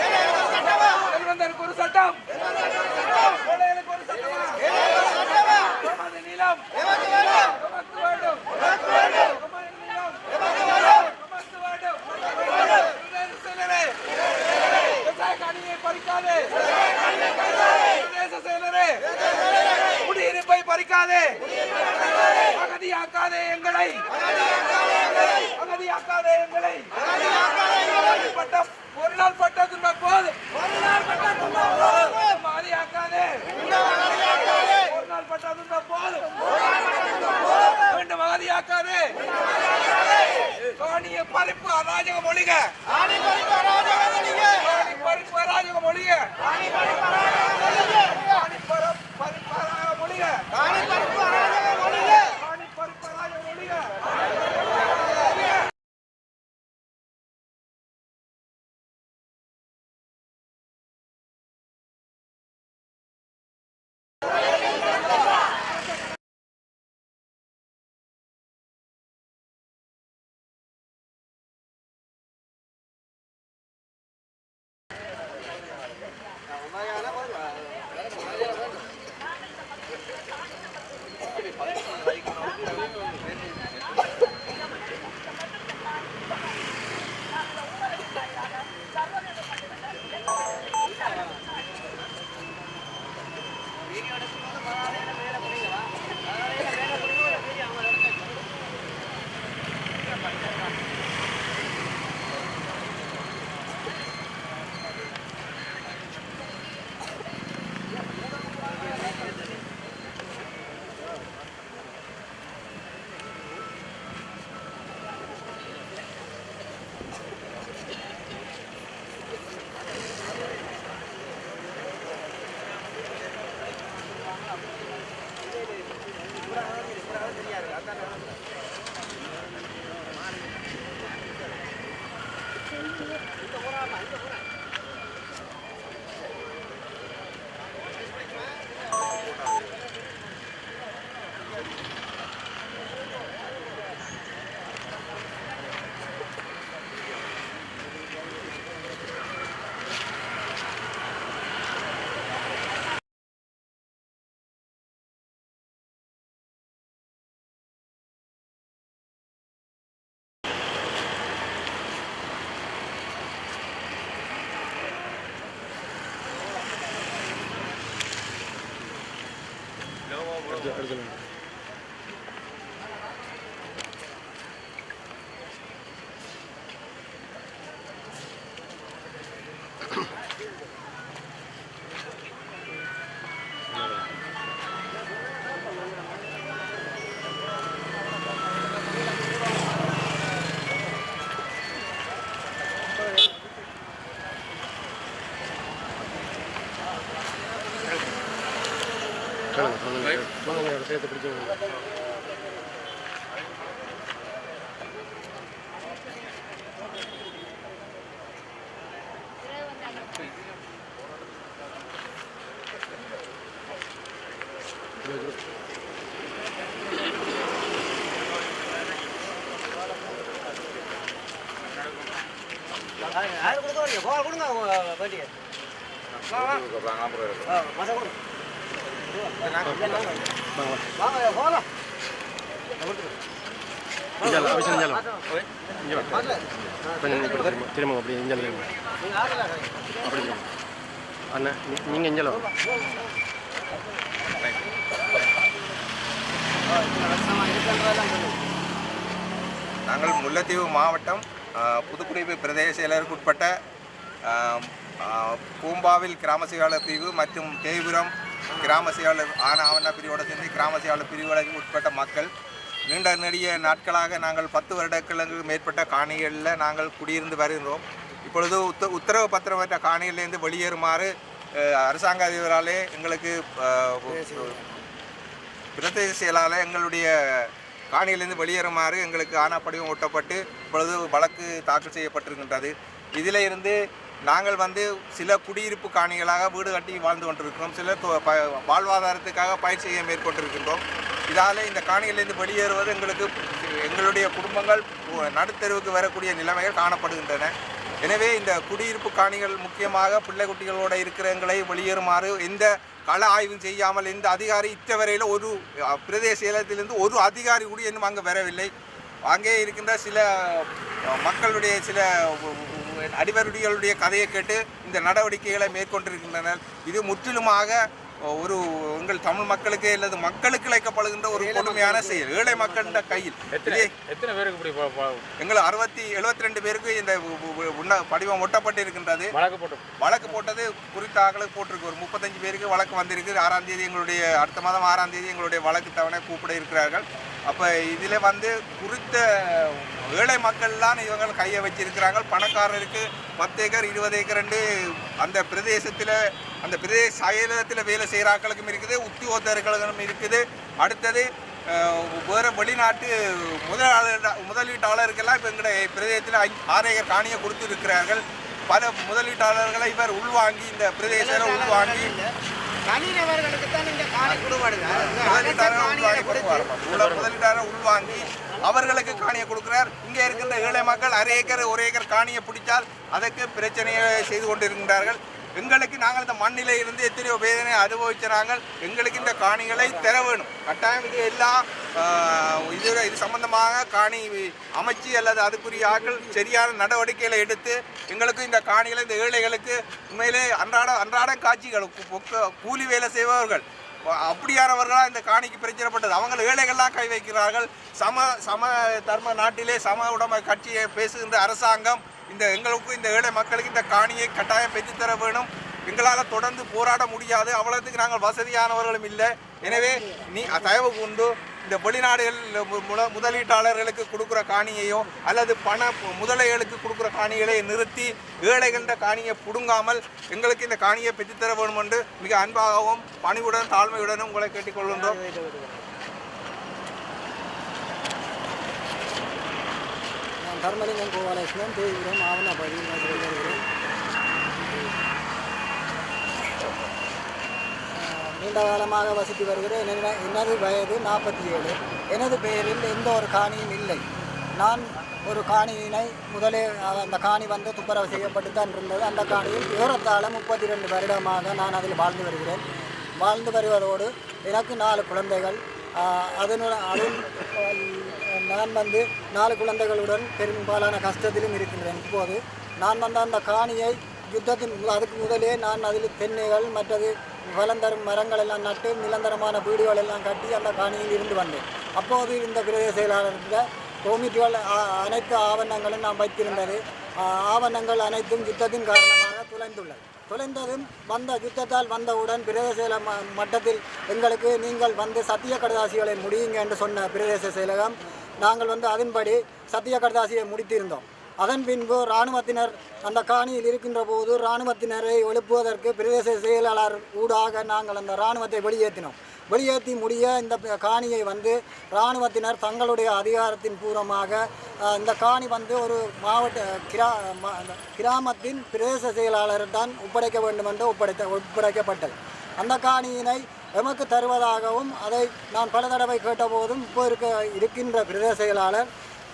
செல்வந்தனுக்கு ஒரு சட்டம். ஏழைகளுக்கு ஒரு சட்டமா. நிலம். பறிக்காதே குடியிருப்பை பறிக்காதே. அகதியாக்காதே எங்களை. அகதியாக்காதே எங்களை. திரும்ப அப்படி இஞ்சால அப்படி அண்ணா நீங்க நாங்கள் முல்லைத்தீவு மாவட்டம் புதுக்குடிப்பு பிரதேச செயலருக்குட்பட்ட பூம்பாவில் கிராம செயலாளர் பிரிவு மற்றும் தேவிபுரம் கிராம செயலாளர் ஆன ஆவண பிரிவோடு சேர்ந்து கிராம செயலாளர் பிரிவுகளுக்கு உட்பட்ட மக்கள் நீண்ட நெடிய நாட்களாக நாங்கள் பத்து வருடங்களுக்கு மேற்பட்ட காணிகளில் நாங்கள் குடியிருந்து வருகிறோம். இப்பொழுது உத்த உத்தரவு பத்திரம் பெற்ற காணிகளிலிருந்து வெளியேறுமாறு அரசாங்க அதிபராலே எங்களுக்கு பிரதேச செயலாளர் எங்களுடைய காணியிலிருந்து வெளியேறுமாறு எங்களுக்கு ஆணாப்படிவம் ஒட்டப்பட்டு இப்பொழுது வழக்கு தாக்கல் செய்யப்பட்டிருக்கின்றது. இதில் இருந்து நாங்கள் வந்து சில குடியிருப்பு காணிகளாக வீடு கட்டி வாழ்ந்து கொண்டிருக்கிறோம். ப- வாழ்வாதாரத்துக்காக பயிர் செய்ய மேற்கொண்டிருக்கின்றோம். இதால் இந்த காணியிலிருந்து வெளியேறுவது எங்களுக்கு எங்களுடைய குடும்பங்கள் நடுத்தெருவுக்கு வரக்கூடிய நிலைமைகள் காணப்படுகின்றன. எனவே இந்த குடியிருப்பு காணிகள் முக்கியமாக பிள்ளை குட்டிகளோட இருக்கிறவங்களை வெளியேறுமாறு எந்த கள ஆய்வும் செய்யாமல் எந்த அதிகாரி இத்தவரையில் ஒரு பிரதேச இலத்திலிருந்து ஒரு அதிகாரி கூட இன்னும் அங்கே வரவில்லை. அங்கே இருக்கின்ற சில மக்களுடைய சில அடிவருடிகளுடைய கதையை கேட்டு இந்த நடவடிக்கைகளை மேற்கொண்டிருக்கின்றனர். இது முற்றிலுமாக ஒரு எங்கள் தமிழ் மக்களுக்கு அல்லது மக்களுக்கு இழைக்கப்படுகின்ற ஒரு கொடுமையான செயல். ஏழை மக்களின் கையில். எத்தனை பேருக்கு இப்படி எங்கள் அறுபத்தி எழுபத்தி ரெண்டு பேருக்கு இந்த படிவம் ஒட்டப்பட்டு இருக்கின்றது வழக்கு போட்டு. வழக்கு போட்டது குறித்த ஆக்களுக்கு போட்டிருக்கு. ஒரு முப்பத்தஞ்சு பேருக்கு வழக்கு வந்திருக்கு ஆறாம் தேதி எங்களுடைய அடுத்த மாதம் ஆறாம் தேதி எங்களுடைய வழக்கு தவணை கூப்பிட இருக்கிறார்கள். அப்போ இதில் வந்து குறித்த ஏழை மக்கள்லாம் இவங்க கையை வச்சிருக்கிறாங்க. பணக்காரருக்கு பத்து ஏக்கர் இருபது ஏக்கர்ண்டு அந்த பிரதேசத்தில் அந்த பிரதேச செயலகத்தில் வேலை செய்கிற ஆட்களுக்கும் இருக்குது உத்தியோகத்தர்களுக்கும் இருக்குது. அடுத்தது வேறு வெளிநாட்டு முதலாளர் முதலீட்டாளருக்கெல்லாம் இப்போ எங்களுடைய பிரதேசத்தில் ஆறு ஏக்கர் காணியை கொடுத்து பல முதலீட்டாளர்களை இவர் உள்வாங்கி இந்த பிரதேசத்தில் உள்வாங்கி தனிநபர்களுக்கு தான் இந்த காணி கொடுபாடுங்க முதலீட்டாளர் உள்வாங்கி அவர்களுக்கு காணியை கொடுக்கிறார். இங்கே இருக்கின்ற ஏழை மக்கள் அரை ஏக்கர் ஒரு ஏக்கர் காணியை பிடிச்சால் அதற்கு பிரச்சனையை செய்து கொண்டிருக்கின்றார்கள். எங்களுக்கு நாங்கள் இந்த மண்ணிலே இருந்து எத்தனையோ வேதனை அனுபவிச்ச நாங்கள் எங்களுக்கு இந்த காணிகளை தர வேணும். கட்டாயம் இது எல்லாம் இது இது சம்பந்தமாக காணி அமைச்சு அல்லது அதுக்குரிய ஆட்கள் சரியான நடவடிக்கைகளை எடுத்து எங்களுக்கு இந்த காணிகளை இந்த ஏழைகளுக்கு உண்மையிலே அன்றாட அன்றாட காட்சிகள் கூலி வேலை செய்பவர்கள். அப்படியானவர்களாக இந்த காணிக்கு பிரச்சனைப்பட்டது. அவங்க ஏழைகள்லாம் கை வைக்கிறார்கள். சம சம தர்ம நாட்டிலே சம உடமை கட்சியை பேசுகின்ற அரசாங்கம் இந்த எங்களுக்கு இந்த ஏழை மக்களுக்கு இந்த காணியை கட்டாயம் பெற்றுத்தர வேணும். எங்களால் தொடர்ந்து போராட முடியாது. அவ்வளோத்துக்கு நாங்கள் வசதியானவர்களும் இல்லை. எனவே நீ தயவு கொண்டு இந்த வெளிநாடுகளில் முதலீட்டாளர்களுக்கு கொடுக்குற காணியையோ அல்லது பண முதலைகளுக்கு கொடுக்குற காணிகளை நிறுத்தி ஏழைகள்ட காணியை புடுங்காமல் எங்களுக்கு இந்த காணியை பெற்றுத்தர வேண்டும் என்று மிக அன்பாகவும் பணிவுடன் தாழ்மையுடனும் உங்களை கேட்டுக்கொள்கின்றோம். தர்மலிங்கம் கோபாலகிருஷ்ணன் தேவிபுரம் ஆவணப்பதி நீண்ட காலமாக வசித்து வருகிறேன். என்ன- எனது வயது? நாற்பத்தி ஏழு. எனது பெயரில் எந்த ஒரு காணியும் இல்லை. நான் ஒரு காணியினை முதலே அந்த காணி வந்து துப்புரவு செய்யப்பட்டு தான் இருந்தது. அந்த காணியில் ஏறத்தாழ முப்பத்தி ரெண்டு வருடமாக நான் அதில் வாழ்ந்து வருகிறேன். வாழ்ந்து வருவதோடு எனக்கு நாலு குழந்தைகள். அதனுடன் அதன் நான் வந்து நாலு குழந்தைகளுடன் பெரும்பாலான கஷ்டத்திலும் இருக்கின்றேன். இப்போது நான் வந்து அந்த காணியை யுத்தத்தின் அதுக்கு முதலே நான் அதில் தென்னைகள் மற்றது வளந்தரும் மரங்கள் எல்லாம் நட்டு நிலந்தரமான வீடுகள் எல்லாம் கட்டி அந்த காணியில் இருந்து வந்தேன். அப்போது இந்த பிரதேச செயலாளர்கிட்ட கோமிட்டுகள் அனைத்து ஆவணங்களும் நான் வைத்திருந்தது. ஆவணங்கள் அனைத்தும் யுத்தத்தின் காரணமாக துளைந்துள்ளது. தொலைந்ததும் வந்த யுத்தத்தால் வந்தவுடன் பிரதேச ம- மட்டத்தில் எங்களுக்கு நீங்கள் வந்து சத்திய கடதாசிகளை முடியுங்க என்று சொன்ன பிரதேச செயலகம் நாங்கள் வந்து அதன்படி சத்திய கடதாசியை முடித்திருந்தோம். அதன் பின்பு இராணுவத்தினர் அந்த காணியில் இருக்கின்ற போது இராணுவத்தினரை எழுப்புவதற்கு பிரதேச செயலாளர் ஊடாக நாங்கள் அந்த இராணுவத்தை வெளியேற்றினோம். வெளியேற்றி முடிய இந்த காணியை வந்து இராணுவத்தினர் தங்களுடைய அதிகாரத்தின் பூர்வமாக இந்த காணி வந்து ஒரு மாவட்ட கிரா கிராமத்தின் பிரதேச செயலாளரிடம் ஒப்படைக்க வேண்டும் என்று ஒப்படைத்த ஒப்படைக்கப்பட்டது. அந்த காணியினை எமக்கு தருவதாகவும் அதை நான் பல தடவை கேட்டபோதும் இப்போ இருக்க இருக்கின்ற பிரதேச செயலாளர்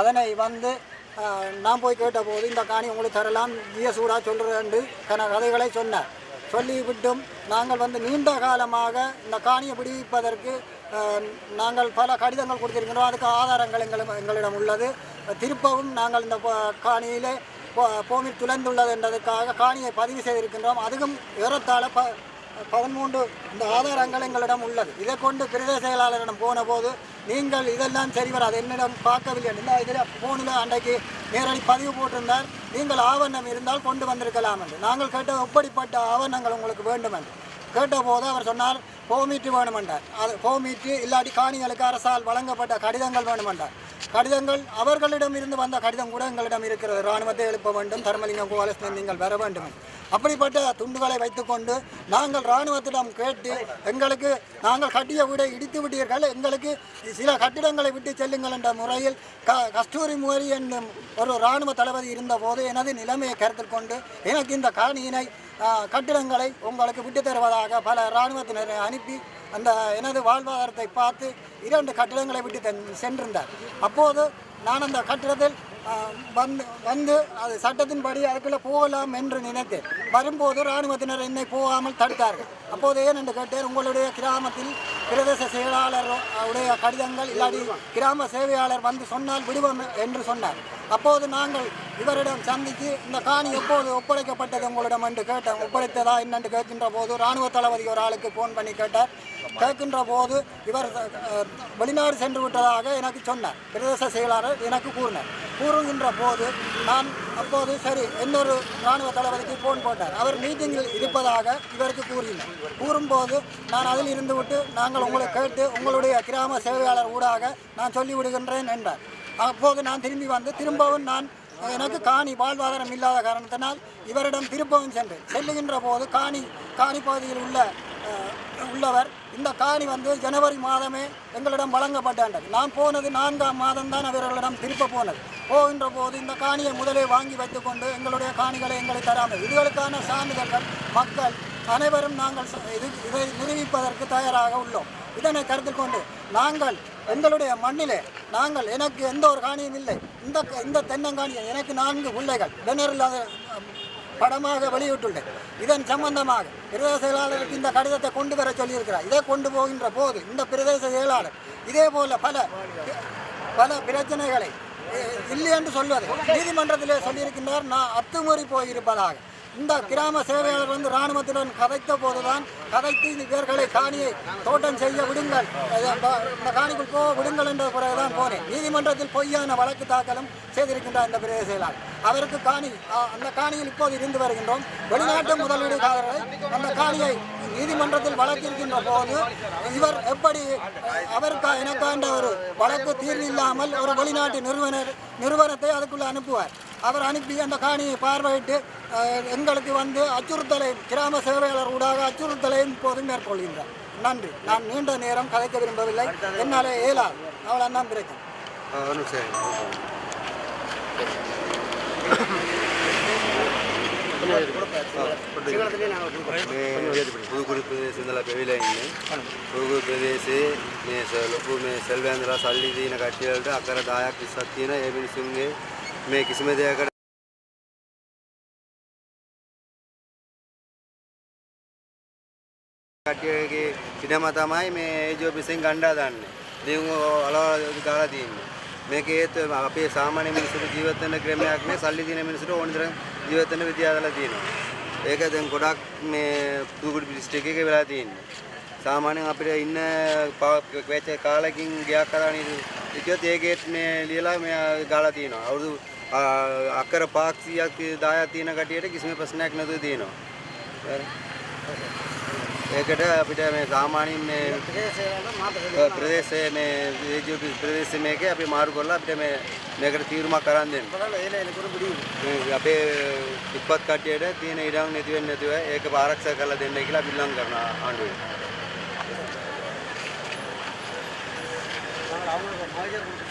அதனை வந்து நான் போய் கேட்டபோது இந்த காணி உங்களுக்கு தரலாம் ஜிய சூடா சொல்கிறேன் கன கதைகளை சொன்னார். சொல்லிவிட்டும். நாங்கள் வந்து நீண்ட காலமாக இந்த காணியை விடுவிப்பதற்கு நாங்கள் பல கடிதங்கள் கொடுத்திருக்கிறோம். அதுக்கு ஆதாரங்கள் எங்களும் எங்களிடம் உள்ளது. திருப்பவும் நாங்கள் இந்த காணியிலே போ- பூமி துளைந்துள்ளது என்றதுக்காக காணியை பதிவு செய்திருக்கின்றோம். அதுவும் ஏறத்தாழ ப பதிமூன்று இந்த ஆதாரங்கள் எங்களிடம் உள்ளது. இதை கொண்டு பிரதேச செயலாளரிடம் போன போது நீங்கள் இதெல்லாம் சரி வராது என்னிடம் பார்க்கவில்லை. இல்லை இதில் ஃபோனில் அன்றைக்கு நேரடி பதிவு போட்டிருந்தார். நீங்கள் ஆவணம் இருந்தால் கொண்டு வந்திருக்கலாம் என்று. நாங்கள் கேட்ட எப்படிப்பட்ட ஆவணங்கள் உங்களுக்கு வேண்டும் என்று. கேட்டபோது அவர் சொன்னார் போமீட்டு வேணுமென்றார். அது போமீட்டு இல்லாட்டி காணிகளுக்கு அரசால் வழங்கப்பட்ட கடிதங்கள் வேணுமென்றார். கடிதங்கள் அவர்களிடம் இருந்து வந்த கடிதம் கூட எங்களிடம் இருக்கிறது. இராணுவத்தை எழுப்ப வேண்டும் தர்மலிங்கம் கோபாலகிருஷ்ணன் நீங்கள் வர வேண்டும் என்று. அப்படிப்பட்ட துண்டுகளை வைத்துக்கொண்டு நாங்கள் இராணுவத்திடம் கேட்டு எங்களுக்கு நாங்கள் கட்டிய வீடை இடித்து விட்டீர்கள் எங்களுக்கு சில கட்டிடங்களை விட்டு செல்லுங்கள் என்ற முறையில் க கஸ்தூரி முகரி என்னும் ஒரு இராணுவ தளபதி இருந்தபோது எனது நிலைமையை கருத்தில் கொண்டு எனக்கு இந்த காணியினை கட்டிடங்களை உங்களுக்கு விட்டு தருவதாக பல இராணுவத்தினரை அனுப்பி அந்த எனது வாழ்வாதாரத்தை பார்த்து இரண்டு கட்டிடங்களை விட்டு சென்றிருந்தார். அப்போது நான் அந்த கட்டிடத்தில் வந்து வந்து அது சட்டத்தின்படி அதுக்குள்ளே போகலாம் என்று நினைத்தேன் வரும்போது இராணுவத்தினர் என்னை போகாமல் தடுத்தார்கள். அப்போது ஏன் என்று கேட்டேன் உங்களுடைய கிராமத்தில் பிரதேச செயலாளர் உடைய கடிதங்கள் இல்லாடி கிராம சேவையாளர் வந்து சொன்னால் விடுவோம் என்று சொன்னார். அப்போது நாங்கள் இவரிடம் சந்தித்து இந்த காணி எப்போது ஒப்படைக்கப்பட்டது உங்களிடம் என்று கேட்டேன் ஒப்படைத்ததா என்னென்று கேட்கின்ற போது இராணுவ தளபதி ஒரு ஆளுக்கு ஃபோன் பண்ணி கேட்டார். கேட்கின்ற போது இவர் வெளிநாடு சென்று விட்டதாக எனக்கு சொன்னார். பிரதேச செயலாளர் எனக்கு கூறினார். கூறுகின்ற போது நான் அப்போது சரி இன்னொரு இராணுவ தளபதிக்கு ஃபோன் போட்டார். அவர் மீட்டிங்கில் இருப்பதாக இவருக்கு கூறினார். கூறும்போது நான் அதில் இருந்து விட்டு நாங்கள் உங்களை கேட்டு உங்களுடைய கிராம சேவையாளர் ஊடாக நான் சொல்லிவிடுகின்றேன் என்றார். அப்போது நான் திரும்பி வந்து திரும்பவும் நான் எனக்கு காணி வாழ்வாதாரம் இல்லாத காரணத்தினால் இவரிடம் திரும்பவும் சென்று செல்லுகின்ற போது காணி காணி பகுதியில் உள்ள உள்ளவர் இந்த காணி வந்து ஜனவரி மாதமே எங்களிடம் வழங்கப்பட்டது. நான் போனது நான்காம் மாதம் தான் அவர்களிடம் திருப்ப போனது. போகின்ற போது இந்த காணியை முதலே வாங்கி வைத்துக்கொண்டு எங்களுடைய காணிகளை எங்களை தராமல் இதுகளுக்கான சான்றிதழ்கள் மக்கள் அனைவரும் நாங்கள் இது இதை நிரூபிப்பதற்கு தயாராக உள்ளோம். இதனை கருத்தில் கொண்டு நாங்கள் எங்களுடைய மண்ணிலே நாங்கள் எனக்கு எந்த ஒரு காணியும் இல்லை. இந்த இந்த தென்னங்காணியை எனக்கு நான்கு பிள்ளைகள் திணறில் படமாக வெளியிட்டுள்ளேன். இதன் சம்பந்தமாக பிரதேச செயலாளருக்கு இந்த கடிதத்தை கொண்டு வர சொல்லியிருக்கிறார். இதை கொண்டு போகின்ற போது இந்த பிரதேச செயலாளர் இதே போல பல பல பிரச்சனைகளை இல்லை என்று சொல்வது நீதிமன்றத்திலே சொல்லியிருக்கின்றார். நான் அத்துமீறி போயிருப்பதாக. இந்த கிராம சேவையாளர் வந்து இராணுவத்துடன் கதைத்த போதுதான் கதைத்து இந்த இவர்களை காணியை தோட்டம் செய்ய விடுங்கள். இந்த- காணிக்குள் போக விடுங்கள் என்ற பிறகுதான் போனேன். நீதிமன்றத்தில் பொய்யான வழக்கு தாக்கலும் செய்திருக்கின்றார் இந்த பிரதேச செயலாளர். அவருக்கு காணி அந்த காணியில் இப்போது இருந்து வருகின்றோம். வெளிநாட்டு முதலீடுகாரர்கள் அந்த காணியை நீதிமன்றத்தில் வழக்கிருக்கின்ற போது இவர் எப்படி அவருக்கா எனக்காண்ட ஒரு வழக்கு தீர்வு இல்லாமல் ஒரு வெளிநாட்டு நிறுவனர் நிறுவனத்தை அதுக்குள்ளே அனுப்புவார். அவர் அனுப்பி அந்த காணியை பார்வையிட்டு எங்களுக்கு வந்து அச்சுறுத்தலை கிராம சேவையாளர் ஊடாக அச்சுறுத்தலையும் இப்போது மேற்கொள்கின்றார். நன்றி. நான் நீண்ட நேரம் கதைக்க விரும்பவில்லை. என்னால் ஏலா அவள் அண்ணன் கிடைக்கும் புதுக்குடி ಪ್ರದೇಶದಿಂದೆಲ್ಲ ಬೆವಿಲ ಇನ್ನು ಪುದುಗುಡಿ ಪ್ರದೇಶ ಮೇ ಸೊಪ್ಪು ಮೇ ಸೆಲ್ವೇಂದ್ರ ಸಲ್ಲಿದೀನ ಕಟ್ಟಿರಲ್ಟು ಅಕ್ಕರ මේ කිසිම දෙයකට කට්ටියගේ සිනම තමයි මේ ඒජෝ පිසින් ගණ්ඩා දන්නේ. දියුම් අලවල දාලා තින්නේ. මේක ඒත් අපේ සාමාන්‍ය මිනිස්සුන්ට ජීවත් වෙන ක්‍රමයක් මේ සල්ලි දින මිනිස්සුන්ට ඕන තරම් ජීවත් වෙන විදිය හදලා තියෙනවා. ඒක දැන් ගොඩක් මේ පුදුගුඩි ඩිස්ත්‍රික්කේ වෙලා තියෙන්නේ. සාමාන්‍යයෙන් අපිට ඉන්න වෙච්ච කාලෙකින් ගියක් කරානේ නේද? ඉතියත් ඒකෙත් මේ ලියලා මේ ගාලා තියෙනවා. අවුරුදු අක්කර 500ක් 10ක් තියෙන කටියට කිසිම ප්‍රශ්නයක් නැතුව තියෙනවා. ඒකට අපිට මේ සාමාන්‍යයෙන් මේ ප්‍රදේශයේ මේ ඒජිපි ප්‍රදේශ මේකේ අපි මාරු කරලා අපිට මේ මේකට තීරමක් කරන් දෙන්න. අපේ ඉක්පත් කට්ටියට තියෙන ඉඩම් නැති වෙන්නේ නැතුව ඒක ආරක්ෂා කරලා දෙන්න කියලා අපි ඉල්ලම් කරනවා ආණ්ඩුවේ. நாங்கள் அவங்களுக்கு மேஜர் கொடுத்து